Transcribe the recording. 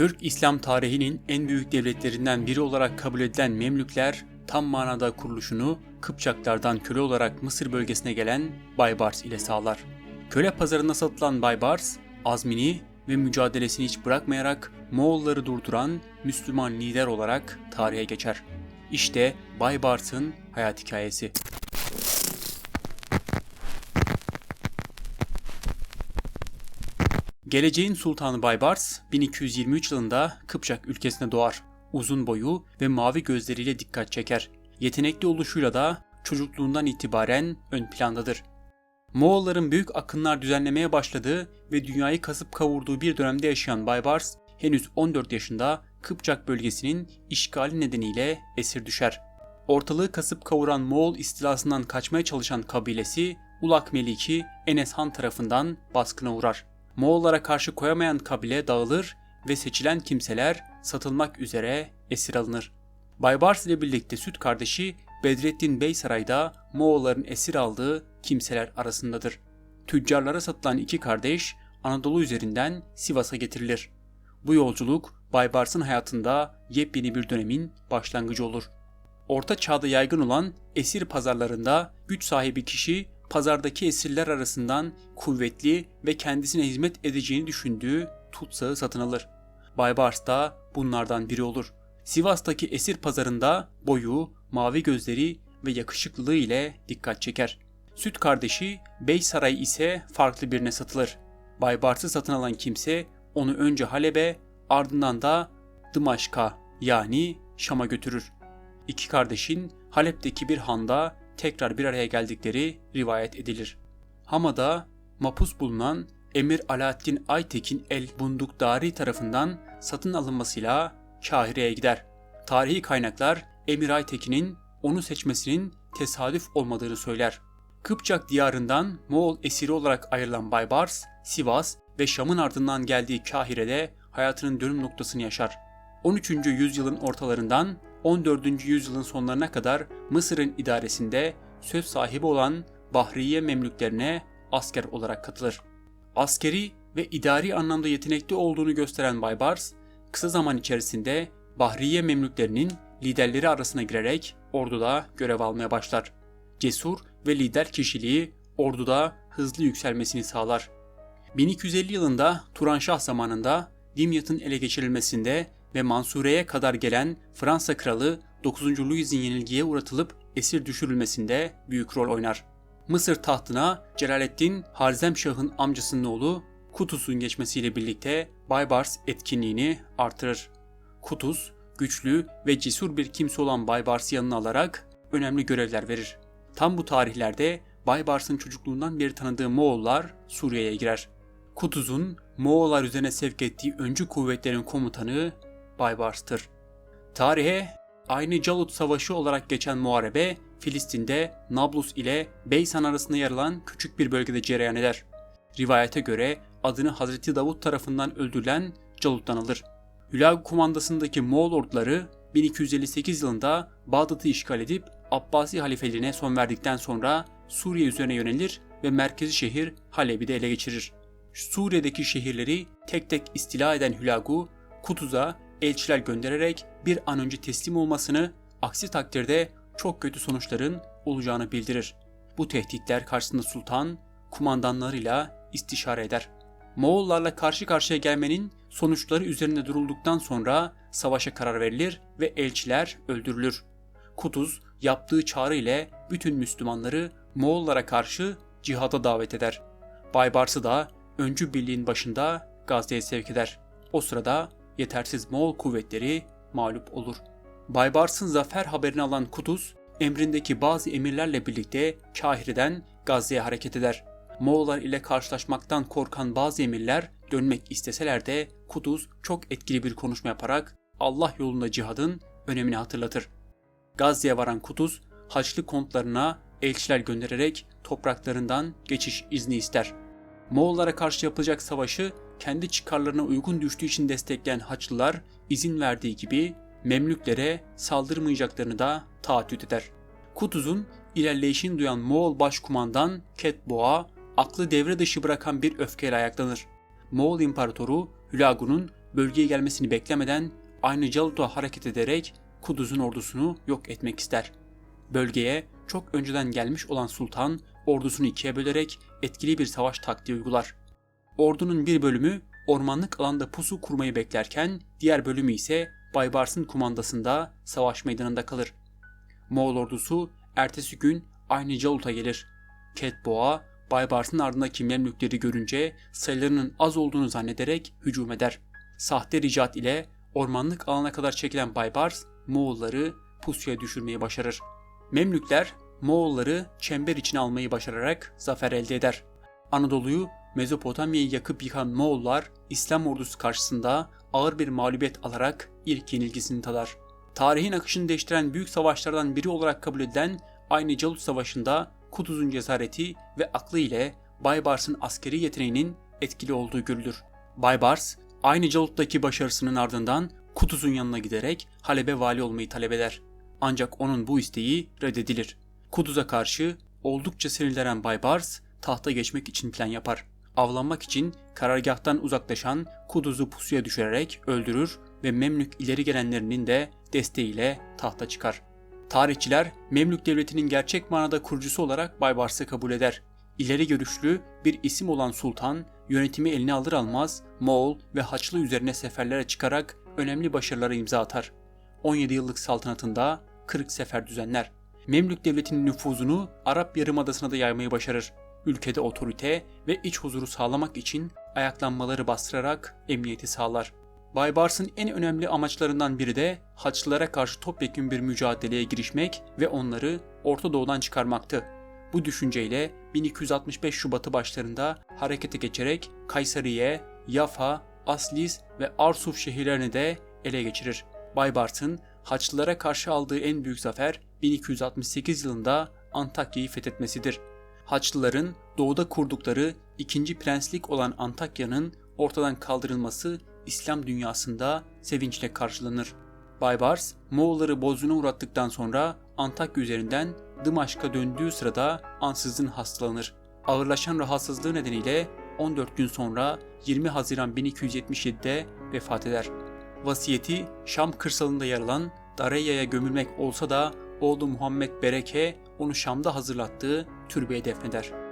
Türk İslam tarihinin en büyük devletlerinden biri olarak kabul edilen Memlükler tam manada kuruluşunu Kıpçaklardan köle olarak Mısır bölgesine gelen Baybars ile sağlar. Köle pazarında satılan Baybars, azmini ve mücadelesini hiç bırakmayarak Moğolları durduran Müslüman lider olarak tarihe geçer. İşte Baybars'ın hayat hikayesi. Geleceğin Sultanı Baybars 1223 yılında Kıpçak ülkesine doğar. Uzun boyu ve mavi gözleriyle dikkat çeker. Yetenekli oluşuyla da çocukluğundan itibaren ön plandadır. Moğolların büyük akınlar düzenlemeye başladığı ve dünyayı kasıp kavurduğu bir dönemde yaşayan Baybars henüz 14 yaşında Kıpçak bölgesinin işgali nedeniyle esir düşer. Ortalığı kasıp kavuran Moğol istilasından kaçmaya çalışan kabilesi Ulak Meliki Enes Han tarafından baskına uğrar. Moğollara karşı koyamayan kabile dağılır ve seçilen kimseler satılmak üzere esir alınır. Baybars ile birlikte süt kardeşi Bedrettin Bey sarayda Moğolların esir aldığı kimseler arasındadır. Tüccarlara satılan iki kardeş Anadolu üzerinden Sivas'a getirilir. Bu yolculuk Baybars'ın hayatında yepyeni bir dönemin başlangıcı olur. Orta çağda yaygın olan esir pazarlarında güç sahibi kişi pazardaki esirler arasından kuvvetli ve kendisine hizmet edeceğini düşündüğü tutsağı satın alır. Baybars da bunlardan biri olur. Sivas'taki esir pazarında boyu, mavi gözleri ve yakışıklılığı ile dikkat çeker. Süt kardeşi Bey Sarayı ise farklı birine satılır. Baybars'ı satın alan kimse onu önce Halep'e ardından da Dımaşk'a yani Şam'a götürür. İki kardeşin Halep'teki bir handa tekrar bir araya geldikleri rivayet edilir. Hama'da mapus bulunan Emir Alaaddin Aytekin el Bundukdari tarafından satın alınmasıyla Kahire'ye gider. Tarihi kaynaklar Emir Aytekin'in onu seçmesinin tesadüf olmadığını söyler. Kıpçak diyarından Moğol esiri olarak ayrılan Baybars, Sivas ve Şam'ın ardından geldiği Kahire'de hayatının dönüm noktasını yaşar. 13. yüzyılın ortalarından 14. yüzyılın sonlarına kadar Mısır'ın idaresinde söz sahibi olan Bahriye Memlüklerine asker olarak katılır. Askeri ve idari anlamda yetenekli olduğunu gösteren Baybars, kısa zaman içerisinde Bahriye Memlüklerinin liderleri arasına girerek orduda görev almaya başlar. Cesur ve lider kişiliği orduda hızlı yükselmesini sağlar. 1250 yılında Turanşah zamanında Dimyat'ın ele geçirilmesinde ve Mansure'ye kadar gelen Fransa kralı 9. Louis'in yenilgiye uğratılıp esir düşürülmesinde büyük rol oynar. Mısır tahtına Celaleddin Harzemşah'ın amcasının oğlu Kutus'un geçmesiyle birlikte Baybars etkinliğini artırır. Kutus, güçlü ve cesur bir kimse olan Baybars'ı yanına alarak önemli görevler verir. Tam bu tarihlerde Baybars'ın çocukluğundan beri tanıdığı Moğollar Suriye'ye girer. Kutuz'un Moğollar üzerine sevk ettiği öncü kuvvetlerin komutanı Baybars'tır. Tarihe aynı Calut Savaşı olarak geçen muharebe Filistin'de Nablus ile Beysan arasında yer alan küçük bir bölgede cereyan eder. Rivayete göre adını Hazreti Davut tarafından öldürülen Calut'tan alır. Hülagu kumandasındaki Moğol orduları 1258 yılında Bağdat'ı işgal edip Abbasi halifeliğine son verdikten sonra Suriye üzerine yönelir ve merkezi şehir Halep'i de ele geçirir. Suriye'deki şehirleri tek tek istila eden Hülagu, Kutuz'a elçiler göndererek bir an önce teslim olmasını, aksi takdirde çok kötü sonuçların olacağını bildirir. Bu tehditler karşısında sultan kumandanlarıyla istişare eder. Moğollarla karşı karşıya gelmenin sonuçları üzerinde durulduktan sonra savaşa karar verilir ve elçiler öldürülür. Kutuz yaptığı çağrı ile bütün Müslümanları Moğollara karşı cihada davet eder. Baybars'ı da öncü birliğin başında Gazze'ye sevk eder. O sırada yetersiz Moğol kuvvetleri mağlup olur. Baybars'ın zafer haberini alan Kutuz, emrindeki bazı emirlerle birlikte Kahire'den Gazze'ye hareket eder. Moğollar ile karşılaşmaktan korkan bazı emirler dönmek isteseler de Kutuz çok etkili bir konuşma yaparak Allah yolunda cihadın önemini hatırlatır. Gazze'ye varan Kutuz, Haçlı kontlarına elçiler göndererek topraklarından geçiş izni ister. Moğollara karşı yapılacak savaşı kendi çıkarlarına uygun düştüğü için destekleyen Haçlılar izin verdiği gibi Memlüklere saldırmayacaklarını da taahhüt eder. Kutuz'un ilerleyişini duyan Moğol başkumandan Ketboğa aklı devre dışı bırakan bir öfkeyle ayaklanır. Moğol İmparatoru Hülagu'nun bölgeye gelmesini beklemeden aynı Calut'a hareket ederek Kuduz'un ordusunu yok etmek ister. Bölgeye çok önceden gelmiş olan sultan ordusunu ikiye bölerek etkili bir savaş taktiği uygular. Ordunun bir bölümü ormanlık alanda pusu kurmayı beklerken diğer bölümü ise Baybars'ın kumandasında savaş meydanında kalır. Moğol ordusu ertesi gün aynı Calut'a gelir. Ketboğa, Baybars'ın ardındaki Memlükleri görünce sayılarının az olduğunu zannederek hücum eder. Sahte ricat ile ormanlık alana kadar çekilen Baybars, Moğolları pusuya düşürmeyi başarır. Memlükler, Moğolları çember içine almayı başararak zafer elde eder. Anadolu'yu Mezopotamya'yı yakıp yıkan Moğollar İslam ordusu karşısında ağır bir mağlubiyet alarak ilk yenilgisini tadar. Tarihin akışını değiştiren büyük savaşlardan biri olarak kabul edilen aynı Calut Savaşı'nda Kutuz'un cesareti ve aklı ile Baybars'ın askeri yeteneğinin etkili olduğu görülür. Baybars, aynı Calut'taki başarısının ardından Kutuz'un yanına giderek Halep'e vali olmayı talep eder. Ancak onun bu isteği reddedilir. Kutuz'a karşı oldukça sinirlenen Baybars tahta geçmek için plan yapar. Avlanmak için karargahtan uzaklaşan Kuduz'u pusuya düşürerek öldürür ve Memlük ileri gelenlerinin de desteğiyle tahta çıkar. Tarihçiler Memlük Devleti'nin gerçek manada kurucusu olarak Baybars'ı kabul eder. İleri görüşlü bir isim olan sultan yönetimi eline alır almaz Moğol ve Haçlı üzerine seferlere çıkarak önemli başarılara imza atar. 17 yıllık saltanatında 40 sefer düzenler. Memlük Devleti'nin nüfuzunu Arap Yarımadası'na da yaymayı başarır. Ülkede otorite ve iç huzuru sağlamak için ayaklanmaları bastırarak emniyeti sağlar. Baybars'ın en önemli amaçlarından biri de Haçlılara karşı topyekun bir mücadeleye girişmek ve onları Orta Doğu'dan çıkarmaktı. Bu düşünceyle 1265 Şubat'ı başlarında harekete geçerek Kayseriye, Yafa, Aslis ve Arsuf şehirlerini de ele geçirir. Baybars'ın Haçlılara karşı aldığı en büyük zafer 1268 yılında Antakya'yı fethetmesidir. Haçlıların doğuda kurdukları ikinci prenslik olan Antakya'nın ortadan kaldırılması İslam dünyasında sevinçle karşılanır. Baybars, Moğolları bozguna uğrattıktan sonra Antakya üzerinden Dımaşk'a döndüğü sırada ansızın hastalanır. Ağırlaşan rahatsızlığı nedeniyle 14 gün sonra 20 Haziran 1277'de vefat eder. Vasiyeti Şam kırsalında yer alan Dareyya'ya gömülmek olsa da oğlu Muhammed Bereke onu Şam'da hazırlattığı türbeye defneder.